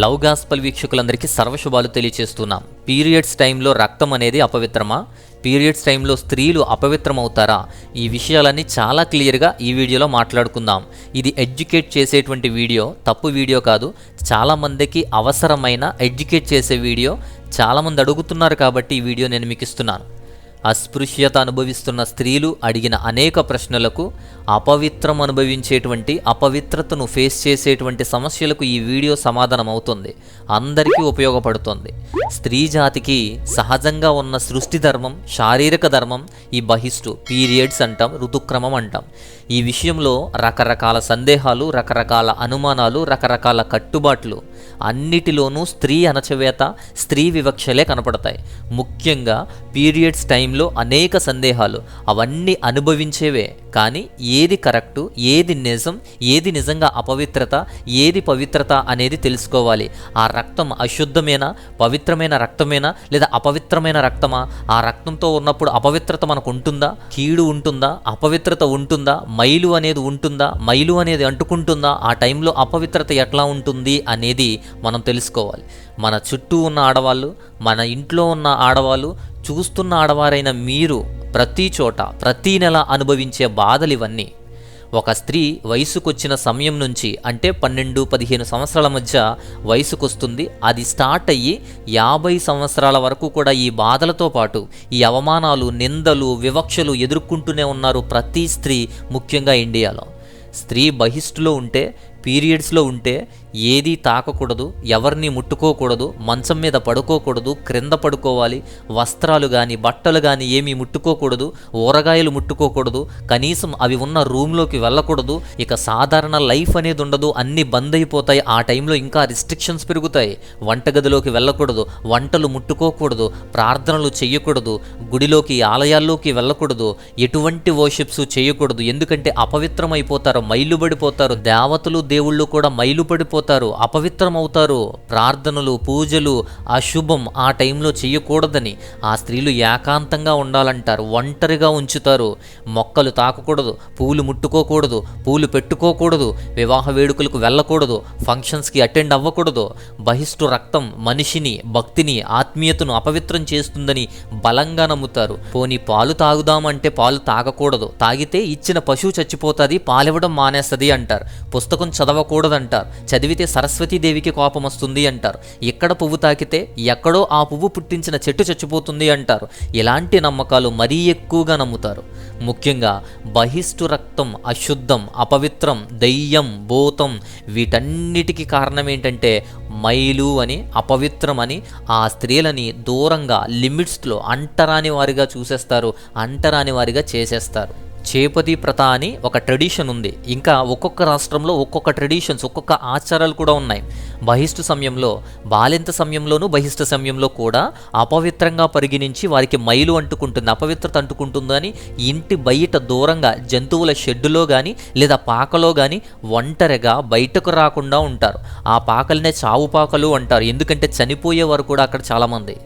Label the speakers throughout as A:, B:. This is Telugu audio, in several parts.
A: లవ్ గాస్పల్ వీక్షకులందరికీ సర్వశుభాలు తెలియచేస్తున్నాం. పీరియడ్స్ టైంలో రక్తం అనేది అపవిత్రమా? పీరియడ్స్ టైంలో స్త్రీలు అపవిత్రమవుతారా? ఈ విషయాలన్నీ చాలా క్లియర్గా ఈ వీడియోలో మాట్లాడుకుందాం. ఇది ఎడ్యుకేట్ చేసేటువంటి వీడియో తప్పు వీడియో కాదు. చాలామందికి అవసరమైన ఎడ్యుకేట్ చేసే వీడియో. చాలామంది అడుగుతున్నారు కాబట్టి ఈ వీడియో నేను మీకు ఇస్తున్నాను. అస్పృశ్యత అనుభవిస్తున్న స్త్రీలు అడిగిన అనేక ప్రశ్నలకు అపవిత్రం అనుభవించేటువంటి అపవిత్రతను ఫేస్ చేసేటువంటి సమస్యలకు ఈ వీడియో సమాధానం అవుతుంది అందరికీ ఉపయోగపడుతుంది. స్త్రీ జాతికి సహజంగా ఉన్న సృష్టి ధర్మం శారీరక ధర్మం ఈ బహిష్టు పీరియడ్స్ అంటాం ఋతుక్రమం అంటాం. ఈ విషయంలో రకరకాల సందేహాలు రకరకాల అనుమానాలు రకరకాల కట్టుబాట్లు అన్నిటిలోనూ స్త్రీ అణచవేత స్త్రీ వివక్షలే కనపడతాయి. ముఖ్యంగా పీరియడ్స్ టైంలో అనేక సందేహాలు అవన్నీ అనుభవించేవే. కానీ ఏది కరెక్టు ఏది నిజం ఏది నిజంగా అపవిత్రత ఏది పవిత్రత అనేది తెలుసుకోవాలి. ఆ రక్తం అశుద్ధమేనా పవిత్రమైన రక్తమేనా లేదా అపవిత్రమైన రక్తమా? ఆ రక్తంతో ఉన్నప్పుడు అపవిత్రత మనకు ఉంటుందా? కీడు ఉంటుందా? అపవిత్రత ఉంటుందా? మైలు అనేది ఉంటుందా? మైలు అనేది అంటుకుంటుందా? ఆ టైంలో అపవిత్రత ఎట్లా ఉంటుంది అనేది మనం తెలుసుకోవాలి. మన చుట్టూ ఉన్న ఆడవాళ్ళు మన ఇంట్లో ఉన్న ఆడవాళ్ళు చూస్తున్న ఆడవారైన మీరు ప్రతి చోట ప్రతి నెల అనుభవించే బాధలు ఇవన్నీ. ఒక స్త్రీ వయసుకొచ్చిన సమయం నుంచి అంటే పన్నెండు పదిహేను సంవత్సరాల మధ్య వయసుకొస్తుంది. అది స్టార్ట్ అయ్యి యాభై సంవత్సరాల వరకు కూడా ఈ బాధలతో పాటు ఈ అవమానాలు నిందలు వివక్షలు ఎదుర్కొంటూనే ఉన్నారు ప్రతి స్త్రీ ముఖ్యంగా ఇండియాలో. స్త్రీ బహిష్టులో ఉంటే పీరియడ్స్లో ఉంటే ఏదీ తాకకూడదు ఎవరిని ముట్టుకోకూడదు మంచం మీద పడుకోకూడదు క్రింద పడుకోవాలి వస్త్రాలు కానీ బట్టలు కానీ ఏమీ ముట్టుకోకూడదు ఊరగాయలు ముట్టుకోకూడదు కనీసం అవి ఉన్న రూమ్లోకి వెళ్ళకూడదు ఇక సాధారణ లైఫ్ అనేది ఉండదు అన్నీ బంద్ అయిపోతాయి ఆ టైంలో ఇంకా రిస్ట్రిక్షన్స్ పెరుగుతాయి. వంటగదిలోకి వెళ్ళకూడదు వంటలు ముట్టుకోకూడదు ప్రార్థనలు చేయకూడదు గుడిలోకి ఆలయాల్లోకి వెళ్ళకూడదు ఎటువంటి వర్షిప్స్ చేయకూడదు ఎందుకంటే అపవిత్రమైపోతారు మైలుబడిపోతారు దేవతలు దేవుళ్ళు కూడా మైలు పడిపోతారు అపవిత్రం అవుతారు ప్రార్థనలు పూజలు అశుభం ఆ టైంలో చేయకూడదని ఆ స్త్రీలు ఏకాంతంగా ఉండాలంటారు ఒంటరిగా ఉంచుతారు. మొక్కలు తాకకూడదు పూలు ముట్టుకోకూడదు పూలు పెట్టుకోకూడదు వివాహ వేడుకలకు వెళ్ళకూడదు ఫంక్షన్స్కి అటెండ్ అవ్వకూడదు. బహిష్టు రక్తం మనిషిని భక్తిని ఆత్మీయతను అపవిత్రం చేస్తుందని బలంగా నమ్ముతారు. పోనీ పాలు తాగుదామంటే పాలు తాగకూడదు. తాగితే ఇచ్చిన పశువు చచ్చిపోతుంది పాలివ్వడం మానేస్తుంది అంటారు. పుస్తకం చదవకూడదంటారు. చదివితే సరస్వతీదేవికి కోపం వస్తుంది అంటారు. ఎక్కడ పువ్వు తాకితే ఎక్కడో ఆ పువ్వు పుట్టించిన చెట్టు చచ్చిపోతుంది అంటారు. ఇలాంటి నమ్మకాలు మరీ ఎక్కువగా నమ్ముతారు. ముఖ్యంగా బహిష్టు రక్తం అశుద్ధం అపవిత్రం దయ్యం భూతం వీటన్నిటికీ కారణం ఏంటంటే మైలు అని అపవిత్రం అని ఆ స్త్రీలని దూరంగా లిమిట్స్లో అంటరాని వారిగా చూసేస్తారు అంటరాని వారిగా చేసేస్తారు. చేపతి ప్రత అని ఒక ట్రెడిషన్ ఉంది. ఇంకా ఒక్కొక్క రాష్ట్రంలో ఒక్కొక్క ట్రెడిషన్స్ ఒక్కొక్క ఆచారాలు కూడా ఉన్నాయి. బహిష్టు సమయంలో బాలింత సమయంలోనూ బహిష్ట సమయంలో కూడా అపవిత్రంగా పరిగణించి వారికి మైలు అంటుకుంటుంది అపవిత్రత అంటుకుంటుందని ఇంటి బయట దూరంగా జంతువుల షెడ్డులో కానీ లేదా పాకలో కానీ ఒంటరిగా బయటకు రాకుండా ఉంటారు. ఆ పాకలనే చావు పాకలు అంటారు. ఎందుకంటే చనిపోయే వారు కూడా అక్కడ చాలామంది.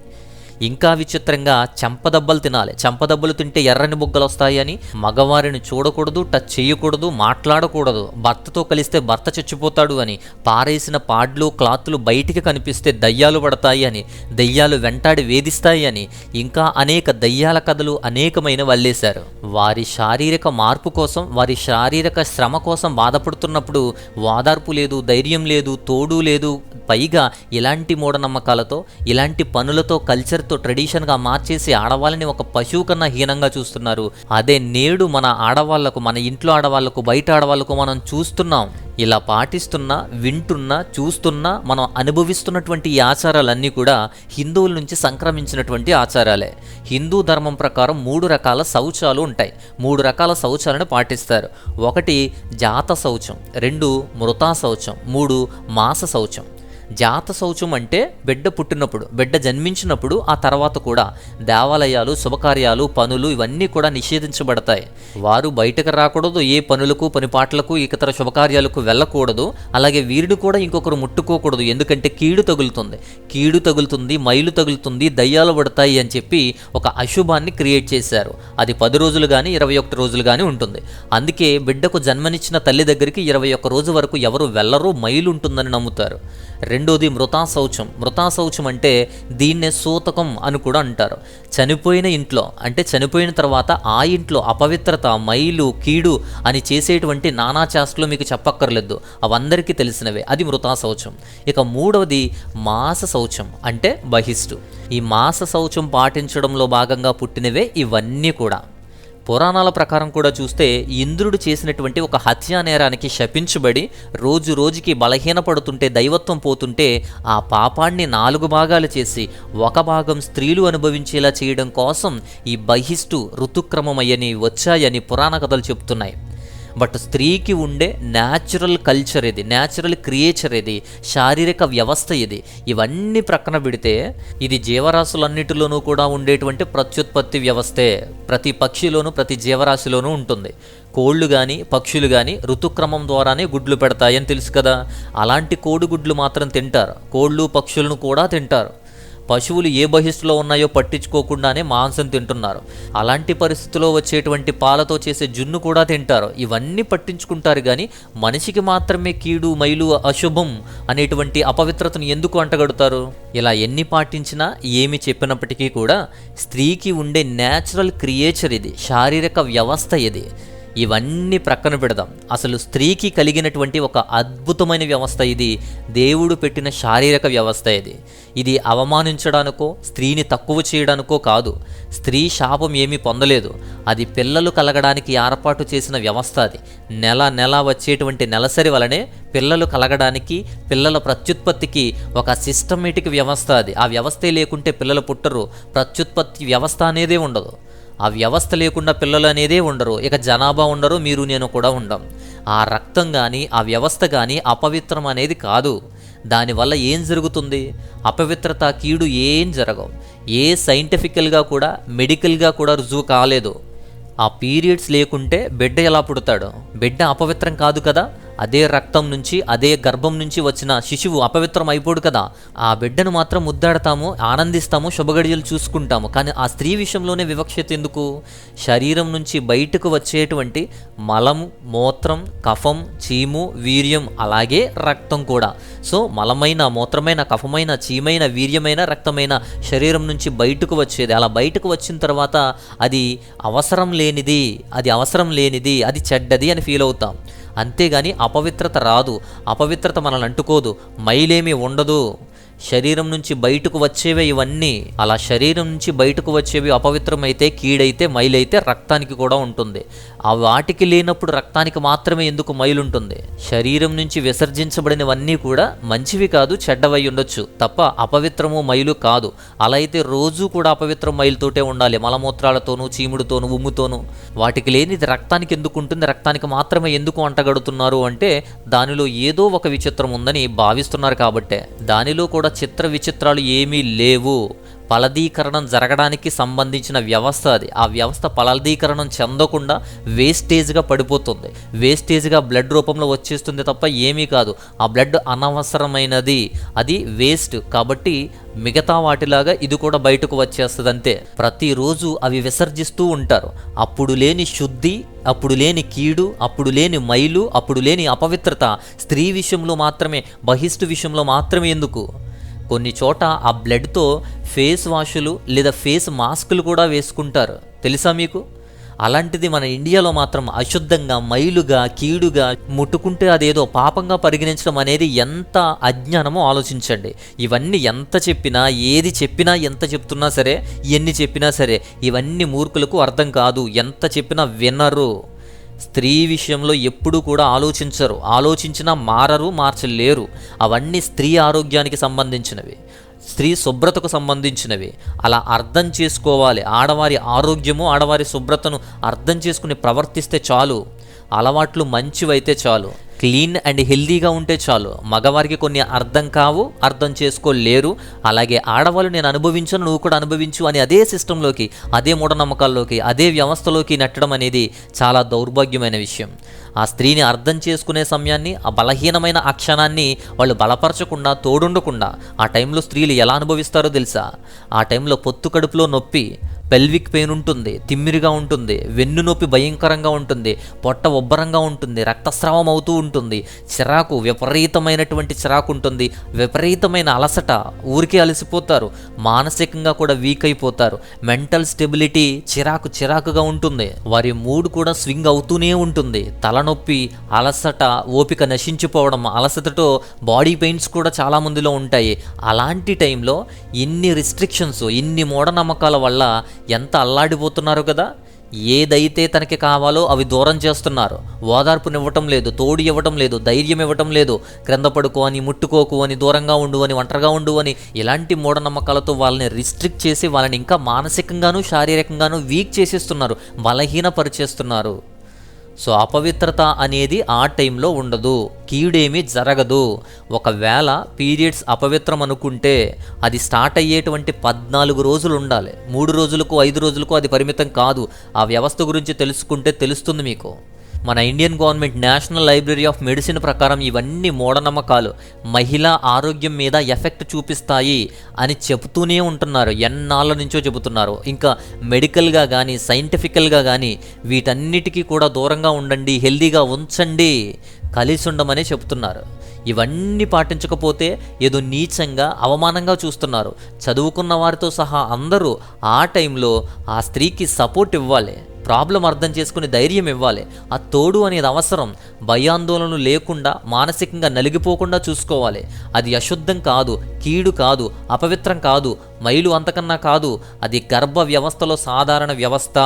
A: ఇంకా విచిత్రంగా చెంపదెబ్బలు తినాలి. చెంపదెబ్బలు తింటే ఎర్రని బుగ్గలు వస్తాయని మగవారిని చూడకూడదు టచ్ చేయకూడదు మాట్లాడకూడదు. భర్తతో కలిస్తే భర్త చచ్చిపోతాడు అని పారేసిన పాడ్లు క్లాత్లు బయటికి కనిపిస్తే దయ్యాలు పడతాయి అని దయ్యాలు వెంటాడి వేధిస్తాయి అని ఇంకా అనేక దయ్యాల కథలు అనేకమైన వల్లేశారు. వారి శారీరక మార్పు కోసం వారి శారీరక శ్రమ కోసం బాధపడుతున్నప్పుడు వాదార్పు లేదు ధైర్యం లేదు తోడు లేదు. పైగా ఇలాంటి మూఢనమ్మకాలతో ఇలాంటి పనులతో కల్చర్ పేరుతో ట్రెడిషన్గా మార్చేసి ఆడవాళ్ళని ఒక పశువు కన్నా హీనంగా చూస్తున్నారు. అదే నేడు మన ఆడవాళ్ళకు మన ఇంట్లో ఆడవాళ్ళకు బయట ఆడవాళ్ళకు మనం చూస్తున్నాం. ఇలా పాటిస్తున్నా వింటున్నా చూస్తున్నా మనం అనుభవిస్తున్నటువంటి ఈ ఆచారాలన్నీ కూడా హిందువుల నుంచి సంక్రమించినటువంటి ఆచారాలే. హిందూ ధర్మం ప్రకారం మూడు రకాల శౌచాలు ఉంటాయి. మూడు రకాల శౌచాలను పాటిస్తారు. ఒకటి జాత శౌచం రెండు మృతా శౌచం మూడు మాస శౌచం జాత శౌచం అంటే బిడ్డ పుట్టినప్పుడు బిడ్డ జన్మించినప్పుడు ఆ తర్వాత కూడా దేవాలయాలు శుభకార్యాలు పనులు ఇవన్నీ కూడా నిషేధించబడతాయి. వారు బయటకు రాకూడదు ఏ పనులకు పనిపాట్లకు ఇతర శుభకార్యాలకు వెళ్ళకూడదు. అలాగే వీరిని కూడా ఇంకొకరు ముట్టుకోకూడదు ఎందుకంటే కీడు తగులుతుంది. కీడు తగులుతుంది మైలు తగులుతుంది దయ్యాలు పడతాయి అని చెప్పి ఒక అశుభాన్ని క్రియేట్ చేశారు. అది పది రోజులు కానీ ఇరవై ఒకటి రోజులు కానీ ఉంటుంది. అందుకే బిడ్డకు జన్మనిచ్చిన తల్లి దగ్గరికి ఇరవై ఒక్క రోజు వరకు ఎవరు వెళ్ళరు మైలు ఉంటుందని నమ్ముతారు. రెండోది మృతా శౌచం మృతా శౌచం అంటే దీన్నే సూతకం అని కూడా అంటారు. చనిపోయిన ఇంట్లో అంటే చనిపోయిన తర్వాత ఆ ఇంట్లో అపవిత్రత మైలు కీడు అని చేసేటువంటి నానా చేష్టలు మీకు చెప్పక్కర్లేదు. అవందరికీ తెలిసినవే. అది మృతా శౌచం ఇక మూడవది మాస శౌచం అంటే బహిష్టు. ఈ మాస శౌచం పాటించడంలో భాగంగా పుట్టినవే ఇవన్నీ కూడా. పురాణాల ప్రకారం కూడా చూస్తే ఇంద్రుడు చేసినటువంటి ఒక హత్యా నేరానికి శపించబడి రోజు రోజుకి బలహీనపడుతుంటే దైవత్వం పోతుంటే ఆ పాపాన్ని నాలుగు భాగాలు చేసి ఒక భాగం స్త్రీలు అనుభవించేలా చేయడం కోసం ఈ బహిష్టు ఋతుక్రమమయ్యని వచ్చాయని పురాణ కథలు చెప్తున్నాయి. బట్ స్త్రీకి ఉండే న్యాచురల్ కల్చర్ ఇది న్యాచురల్ క్రియేచర్ ఇది శారీరక వ్యవస్థ ఇది ఇవన్నీ ప్రక్కన పెడితే ఇది జీవరాశులన్నిటిలోనూ కూడా ఉండేటువంటి ప్రత్యుత్పత్తి వ్యవస్థే. ప్రతి పక్షిలోనూ ప్రతి జీవరాశిలోనూ ఉంటుంది. కోళ్ళు కానీ పక్షులు కానీ ఋతుక్రమం ద్వారానే గుడ్లు పెడతాయని తెలుసు కదా. అలాంటి కోడిగుడ్లు మాత్రం తింటారు. కోళ్ళు పక్షులను కూడా తింటారు. పశువులు ఏ బహిష్టులో ఉన్నాయో పట్టించుకోకుండానే మాంసం తింటున్నారు. అలాంటి పరిస్థితిలో వచ్చేటువంటి పాలతో చేసే జున్ను కూడా తింటారు. ఇవన్నీ పట్టించుకుంటారు కానీ మనిషికి మాత్రమే కీడు మైలు అశుభం అనేటువంటి అపవిత్రతను ఎందుకు అంటగడుతారు? ఇలా ఎన్ని పాటించినా ఏమి చెప్పినప్పటికీ కూడా స్త్రీకి ఉండే న్యాచురల్ క్రియేచర్ ఇది శారీరక వ్యవస్థ ఇది. ఇవన్నీ ప్రక్కన పెడదాం. అసలు స్త్రీకి కలిగినటువంటి ఒక అద్భుతమైన వ్యవస్థ ఇది. దేవుడు పెట్టిన శారీరక వ్యవస్థ ఇది. ఇది అవమానించడానికో స్త్రీని తక్కువ చేయడానికో కాదు. స్త్రీ శాపం ఏమీ పొందలేదు. అది పిల్లలు కలగడానికి ఏర్పాటు చేసిన వ్యవస్థ అది. నెల నెల వచ్చేటువంటి నెలసరి వలనే పిల్లలు కలగడానికి పిల్లల ప్రత్యుత్పత్తికి ఒక సిస్టమేటిక్ వ్యవస్థ అది. ఆ వ్యవస్థే లేకుంటే పిల్లలు పుట్టరు. ప్రత్యుత్పత్తి వ్యవస్థ అనేదే ఉండదు. ఆ వ్యవస్థ లేకుండా పిల్లలు అనేదే ఉండరు. ఇక జనాభా ఉండరు మీరు నేను కూడా ఉండం. ఆ రక్తం కానీ ఆ వ్యవస్థ కానీ అపవిత్రం అనేది కాదు. దానివల్ల ఏం జరుగుతుంది? అపవిత్రత కీడు ఏం జరగవు. ఏ సైంటిఫికల్గా కూడా మెడికల్గా కూడా రుజువు కాలేదు. ఆ పీరియడ్స్ లేకుంటే బిడ్డ ఎలా పుడతాడు? బిడ్డ అపవిత్రం కాదు కదా? అదే రక్తం నుంచి అదే గర్భం నుంచి వచ్చిన శిశువు అపవిత్రం అయిపోడు కదా. ఆ బిడ్డను మాత్రం ముద్దాడతాము ఆనందిస్తాము శుభగడియలు చూసుకుంటాము. కానీ ఆ స్త్రీ విషయంలోనే వివక్షత ఎందుకు? శరీరం నుంచి బయటకు వచ్చేటువంటి మలం మూత్రం కఫం చీము వీర్యం అలాగే రక్తం కూడా. సో మలమైన మూత్రమైన కఫమైన చీమైన వీర్యమైన రక్తమైన శరీరం నుంచి బయటకు వచ్చేది. అలా బయటకు వచ్చిన తర్వాత అది అవసరం లేనిది అది అవసరం లేనిది అది చెడ్డది అని ఫీల్ అవుతాం. అంతేగాని అపవిత్రత రాదు. అపవిత్రత మనల్ని అంటుకోదు. మైలేమీ ఉండదు. శరీరం నుంచి బయటకు వచ్చేవే ఇవన్నీ. అలా శరీరం నుంచి బయటకు వచ్చేవి అపవిత్రమైతే కీడైతే మైలైతే రక్తానికి కూడా ఉంటుంది. ఆ వాటికి లేనప్పుడు రక్తానికి మాత్రమే ఎందుకు మైలు ఉంటుంది శరీరం నుంచి విసర్జించబడినవన్నీ కూడా మంచివి కాదు చెడ్డవై ఉండొచ్చు. తప్ప అపవిత్రము మైలు కాదు. అలా అయితే రోజు కూడా అపవిత్రం మైలుతోటే ఉండాలి. మలమూత్రాలతోనూ చీముడుతోనూ ఉమ్ముతోనూ. వాటికి లేనిది రక్తానికి ఎందుకు ఉంటుంది? రక్తానికి మాత్రమే ఎందుకు అంటగడుతున్నారు అంటే దానిలో ఏదో ఒక విచిత్రం ఉందని భావిస్తున్నారు కాబట్టే. దానిలో కూడా చిత్ర విచిత్రాలు ఏమీ లేవు. ఫలదీకరణం జరగడానికి సంబంధించిన వ్యవస్థ అది. ఆ వ్యవస్థ ఫలదీకరణం చెందకుండా వేస్టేజ్గా పడిపోతుంది. వేస్టేజ్గా బ్లడ్ రూపంలో వచ్చేస్తుంది తప్ప ఏమీ కాదు. ఆ బ్లడ్ అనవసరమైనది. అది వేస్ట్. కాబట్టి మిగతా వాటిలాగా ఇది కూడా బయటకు వచ్చేస్తుంది అంతే ప్రతిరోజు అవి విసర్జిస్తూ ఉంటారు. అప్పుడు లేని శుద్ధి అప్పుడు లేని కీడు అప్పుడు లేని మైలు అప్పుడు లేని అపవిత్రత స్త్రీ విషయంలో మాత్రమే బహిష్టు విషయంలో మాత్రమే ఎందుకు? కొన్ని చోట ఆ బ్లడ్తో ఫేస్ వాషులు లేదా ఫేస్ మాస్కులు కూడా వేసుకుంటారు. తెలుసా మీకు? అలాంటిది మన ఇండియాలో మాత్రం అశుద్ధంగా మైలుగా కీడుగా ముట్టుకుంటే అదేదో పాపంగా పరిగణించడం అనేది ఎంత అజ్ఞానమో ఆలోచించండి. ఇవన్నీ ఎంత చెప్పినా ఏది చెప్పినా ఎంత చెప్తున్నా సరే ఎన్ని చెప్పినా సరే ఇవన్నీ మూర్ఖులకు అర్థం కాదు. ఎంత చెప్పినా వినరు. స్త్రీ విషయంలో ఎప్పుడూ కూడా ఆలోచించరు. ఆలోచించినా మారరు మార్చలేరు. అవన్నీ స్త్రీ ఆరోగ్యానికి సంబంధించినవి. స్త్రీ శుభ్రతకు సంబంధించినవి. అలా అర్థం చేసుకోవాలి. ఆడవారి ఆరోగ్యము ఆడవారి శుభ్రతను అర్థం చేసుకుని ప్రవర్తిస్తే చాలు. అలవాట్లు మంచివైతే చాలు. క్లీన్ అండ్ హెల్దీగా ఉంటే చాలు. మగవారికి కొన్ని అర్థం కావు అర్థం చేసుకోలేరు. అలాగే ఆడవాళ్ళు నేను అనుభవించను నువ్వు కూడా అనుభవించు అని అదే సిస్టంలోకి అదే మూఢనమ్మకాల్లోకి అదే వ్యవస్థలోకి నెట్టడం అనేది చాలా దౌర్భాగ్యమైన విషయం. ఆ స్త్రీని అర్థం చేసుకునే సమయాన్ని ఆ బలహీనమైన ఆ క్షణాన్ని వాళ్ళు బలపరచకుండా తోడుండకుండా ఆ టైంలో స్త్రీలు ఎలా అనుభవిస్తారో తెలుసా? ఆ టైంలో పొత్తు కడుపులో నొప్పి పెల్విక్ పెయిన్ ఉంటుంది తిమ్మిరిగా ఉంటుంది వెన్ను నొప్పి భయంకరంగా ఉంటుంది పొట్ట ఉబ్బరంగా ఉంటుంది రక్తస్రావం అవుతూ ఉంటుంది చిరాకు విపరీతమైనటువంటి చిరాకు ఉంటుంది విపరీతమైన అలసట ఊరికే అలసిపోతారు మానసికంగా కూడా వీక్ అయిపోతారు మెంటల్ స్టెబిలిటీ చిరాకు చిరాకుగా ఉంటుంది వారి మూడ్ కూడా స్వింగ్ అవుతూనే ఉంటుంది తలనొప్పి అలసట ఓపిక నశించిపోవడం అలసటతో బాడీ పెయిన్స్ కూడా చాలా మందిలో ఉంటాయి అలాంటి టైంలో ఇన్ని రిస్ట్రిక్షన్స్ ఇన్ని మూఢనమ్మకాల వల్ల ఎంత అల్లాడిపోతున్నారు కదా. ఏదైతే తనకి కావాలో అవి దూరం చేస్తున్నారు. ఓదార్పునివ్వటం లేదు తోడు ఇవ్వటం లేదు ధైర్యం ఇవ్వటం లేదు. క్రింద పడుకో అని ముట్టుకోకు అని దూరంగా ఉండు అని ఒంటరిగా ఉండు అని ఇలాంటి మూఢనమ్మకాలతో వాళ్ళని రిస్ట్రిక్ట్ చేసి వాళ్ళని ఇంకా మానసికంగాను శారీరకంగాను వీక్ చేసేస్తున్నారు బలహీనపరిచేస్తున్నారు. సో అపవిత్రత అనేది ఆ టైంలో ఉండదు. కీడేమీ జరగదు. ఒకవేళ పీరియడ్స్ అపవిత్రం అనుకుంటే అది స్టార్ట్ అయ్యేటువంటి పద్నాలుగు రోజులు ఉండాలి. మూడు రోజులకు ఐదు రోజులకు అది పరిమితం కాదు. ఆ వ్యవస్థ గురించి తెలుసుకుంటే తెలుస్తుంది మీకు. మన Indian government National Library of Medicine ప్రకారం ఇవన్నీ మూఢనమ్మకాలు. మహిళా ఆరోగ్యం మీద ఎఫెక్ట్ చూపిస్తాయి అని చెబుతూనే ఉంటున్నారు. ఎన్నాళ్ళ నుంచో చెబుతున్నారు. ఇంకా మెడికల్గా కానీ సైంటిఫికల్గా కానీ వీటన్నిటికీ కూడా దూరంగా ఉండండి హెల్దీగా ఉంచండి కలిసి ఉండమని చెబుతున్నారు. ఇవన్నీ పాటించకపోతే ఏదో నీచంగా అవమానంగా చూస్తున్నారు. చదువుకున్న వారితో సహా అందరూ ఆ టైంలో ఆ స్త్రీకి సపోర్ట్ ఇవ్వాలి. ప్రాబ్లం అర్థం చేసుకుని ధైర్యం ఇవ్వాలి. ఆ తోడు అనేది అవసరం. భయాందోళనలు లేకుండా మానసికంగా నలిగిపోకుండా చూసుకోవాలి. అది అశుద్ధం కాదు కీడు కాదు అపవిత్రం కాదు మైలు అంతకన్నా కాదు అది గర్భ వ్యవస్థలో సాధారణ వ్యవస్థ.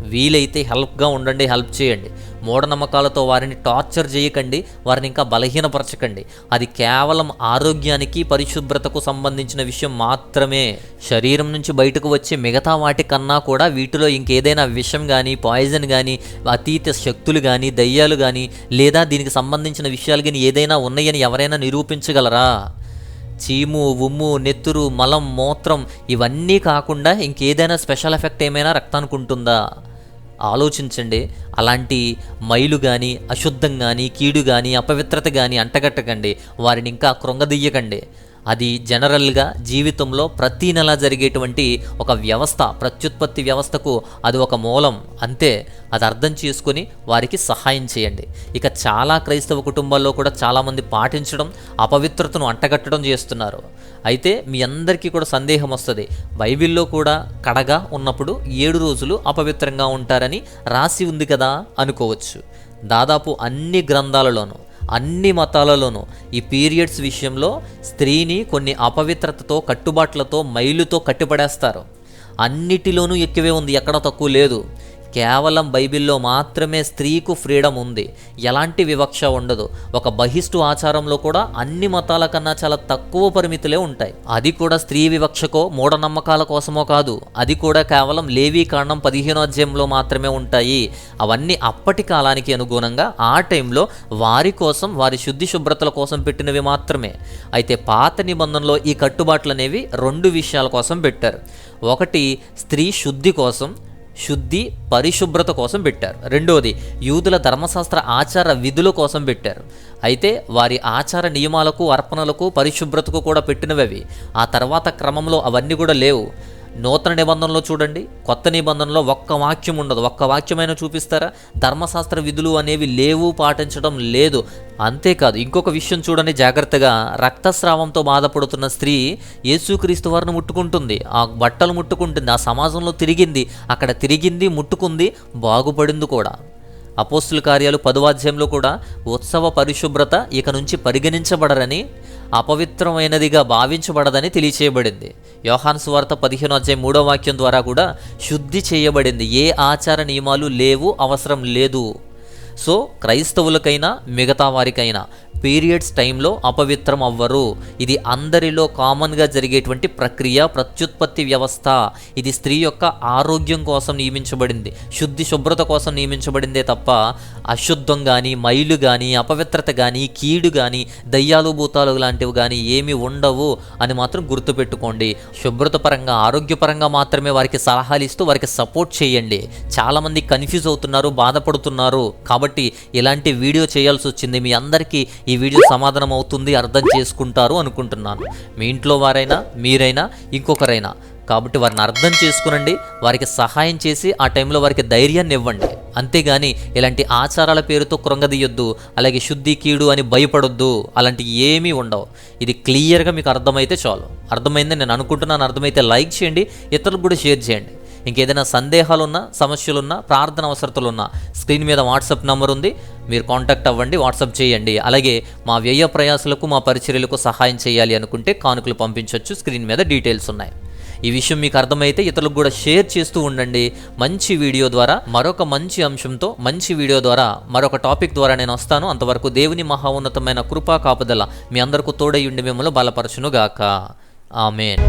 A: వీలైతే హెల్ప్గా ఉండండి హెల్ప్ చేయండి. మూఢనమ్మకాలతో వారిని టార్చర్ చేయకండి వారిని ఇంకా బలహీనపరచకండి. అది కేవలం ఆరోగ్యానికి పరిశుభ్రతకు సంబంధించిన విషయం మాత్రమే. శరీరం నుంచి బయటకు వచ్చే మిగతా వాటికన్నా కూడా వీటిలో ఇంకేదైనా విషం కానీ పాయిజన్ కానీ అతీత శక్తులు కానీ దయ్యాలు కానీ లేదా దీనికి సంబంధించిన విషయాలు కానీ ఏదైనా ఉన్నాయని ఎవరైనా నిరూపించగలరా? చీము ఉమ్ము నెత్తురు మలం మూత్రం ఇవన్నీ కాకుండా ఇంకేదైనా స్పెషల్ ఎఫెక్ట్ ఏమైనా రక్తానికి ఉంటుందా? ఆలోచించండి. అలాంటి మైలు కానీ అశుద్ధం కానీ కీడు కానీ అపవిత్రత కానీ అంటగట్టకండి. వారిని ఇంకా కృంగదీయకండి. అది జనరల్గా జీవితంలో ప్రతి నెల జరిగేటువంటి ఒక వ్యవస్థ ప్రత్యుత్పత్తి వ్యవస్థకు అది ఒక మూలం. అంతే అది అర్థం చేసుకొని వారికి సహాయం చేయండి. ఇక చాలా క్రైస్తవ కుటుంబాల్లో కూడా చాలామంది పాటించడం అపవిత్రతను అంటగట్టడం చేస్తున్నారు. అయితే మీ అందరికీ కూడా సందేహం వస్తుంది బైబిల్లో కూడా కడగా ఉన్నప్పుడు ఏడు రోజులు అపవిత్రంగా ఉంటారని రాసి ఉంది కదా అనుకోవచ్చు. దాదాపు అన్ని గ్రంథాలలోనూ అన్ని మతాలలోనూ. ఈ పీరియడ్స్ విషయంలో స్త్రీని కొన్ని అపవిత్రతతో కట్టుబాట్లతో మైలుతో కట్టిపడేస్తారు అన్నిటిలోనూ ఎక్కువే ఉంది ఎక్కడ తక్కువ లేదు. కేవలం బైబిల్లో మాత్రమే స్త్రీకు ఫ్రీడమ్ ఉంది. ఎలాంటి వివక్ష ఉండదు. ఒక బహిష్టు ఆచారంలో కూడా అన్ని మతాల కన్నా చాలా తక్కువ పరిమితులే ఉంటాయి. అది కూడా స్త్రీ వివక్షకో మూఢనమ్మకాల కోసమో కాదు. అది కూడా కేవలం లేవీ కాండం పదిహేనో అధ్యాయంలో మాత్రమే ఉంటాయి. అవన్నీ అప్పటి కాలానికి అనుగుణంగా ఆ టైంలో వారి కోసం వారి శుద్ధి శుభ్రతల కోసం పెట్టినవి మాత్రమే. అయితే పాత నిబంధనలో ఈ కట్టుబాట్లు అనేవి రెండు విషయాల కోసం పెట్టారు. ఒకటి స్త్రీ శుద్ధి కోసం శుద్ధి పరిశుభ్రత కోసం పెట్టారు. రెండవది యూదుల ధర్మశాస్త్ర ఆచార విధుల కోసం పెట్టారు. అయితే వారి ఆచార నియమాలకు అర్పణలకు పరిశుభ్రతకు కూడా పెట్టినవి అవి ఆ తర్వాత క్రమంలో అవన్నీ కూడా లేవు. నూతన నిబంధనలో చూడండి. కొత్త నిబంధనలో ఒక్క వాక్యం ఉండదు. ఒక్క వాక్యమైనా చూపిస్తారా? ధర్మశాస్త్ర విధులు అనేవి లేవు పాటించడం లేదు. అంతేకాదు ఇంకొక విషయం చూడండి జాగ్రత్తగా. రక్తస్రావంతో బాధపడుతున్న స్త్రీ యేసుక్రీస్తు వారిని ముట్టుకుంటుంది. ఆ బట్టలు ముట్టుకుంటుంది. ఆ సమాజంలో తిరిగింది. అక్కడ తిరిగింది ముట్టుకుంది బాగుపడింది కూడా. అపోస్తుల కార్యాలు పదువాధ్యాయంలో కూడా ఉత్సవ పరిశుభ్రత ఇక నుంచి పరిగణించబడరని అపవిత్రమైనదిగా భావించబడదని తెలియచేయబడింది. యోహాన్ సువార్త పదిహేను అధ్యాయ మూడో వాక్యం ద్వారా కూడా శుద్ధి చేయబడింది. ఏ ఆచార నియమాలు లేవు అవసరం లేదు. సో క్రైస్తవులకైనా మిగతా వారికైనా పీరియడ్స్ టైంలో అపవిత్రం అవ్వరు. ఇది అందరిలో కామన్గా జరిగేటువంటి ప్రక్రియ ప్రత్యుత్పత్తి వ్యవస్థ. ఇది స్త్రీ యొక్క ఆరోగ్యం కోసం నియమించబడింది. శుద్ధి శుభ్రత కోసం నియమించబడిందే తప్ప అశుద్ధం కానీ మైలు కానీ అపవిత్రత కానీ కీడు కానీ దయ్యాలు భూతాలు లాంటివి కానీ ఏమి ఉండవు అని మాత్రం గుర్తుపెట్టుకోండి. శుభ్రత పరంగా ఆరోగ్యపరంగా మాత్రమే వారికి సలహాలు ఇస్తూ వారికి సపోర్ట్ చేయండి. చాలామంది కన్ఫ్యూజ్ అవుతున్నారు బాధపడుతున్నారు. కాబట్టి కాబట్టి ఇలాంటి వీడియో చేయాల్సి వచ్చింది. మీ అందరికీ ఈ వీడియో సమాధానం అవుతుంది అర్థం చేసుకుంటారు అనుకుంటున్నాను. మీ ఇంట్లో వారైనా మీరైనా ఇంకొకరైనా. కాబట్టి వారిని అర్థం చేసుకునండి వారికి సహాయం చేసి ఆ టైంలో వారికి ధైర్యాన్ని ఇవ్వండి. అంతేగాని ఇలాంటి ఆచారాల పేరుతో కృంగదీయొద్దు అలాగే శుద్ధి కీడు అని భయపడొద్దు అలాంటి ఏమీ ఉండవు. ఇది క్లియర్గా మీకు అర్థమైతే చాలు. అర్థమైందని నేను అనుకుంటున్నాను. అర్థమైతే లైక్ చేయండి ఇతరులకు కూడా షేర్ చేయండి. ఇంకేదైనా సందేహాలున్నా సమస్యలున్నా ప్రార్థన అవసరతలున్నా స్క్రీన్ మీద వాట్సాప్ నంబర్ ఉంది. మీరు కాంటాక్ట్ అవ్వండి వాట్సాప్ చేయండి. అలాగే మా వ్యయ ప్రయాసాలకు మా పరిచర్యలకు సహాయం చేయాలి అనుకుంటే కానుకలు పంపించవచ్చు స్క్రీన్ మీద డీటెయిల్స్ ఉన్నాయి. ఈ విషయం మీకు అర్థమైతే ఇతరులకు కూడా షేర్ చేస్తూ ఉండండి. మంచి వీడియో ద్వారా మరొక మంచి అంశంతో మంచి వీడియో ద్వారా మరొక టాపిక్ ద్వారా నేను వస్తాను. అంతవరకు దేవుని మహా ఉన్నతమైన కృపా కాపుదల మీ అందరికీ తోడై ఉండి మిమ్మల్ని బలపరచునుగాక. ఆమెన్.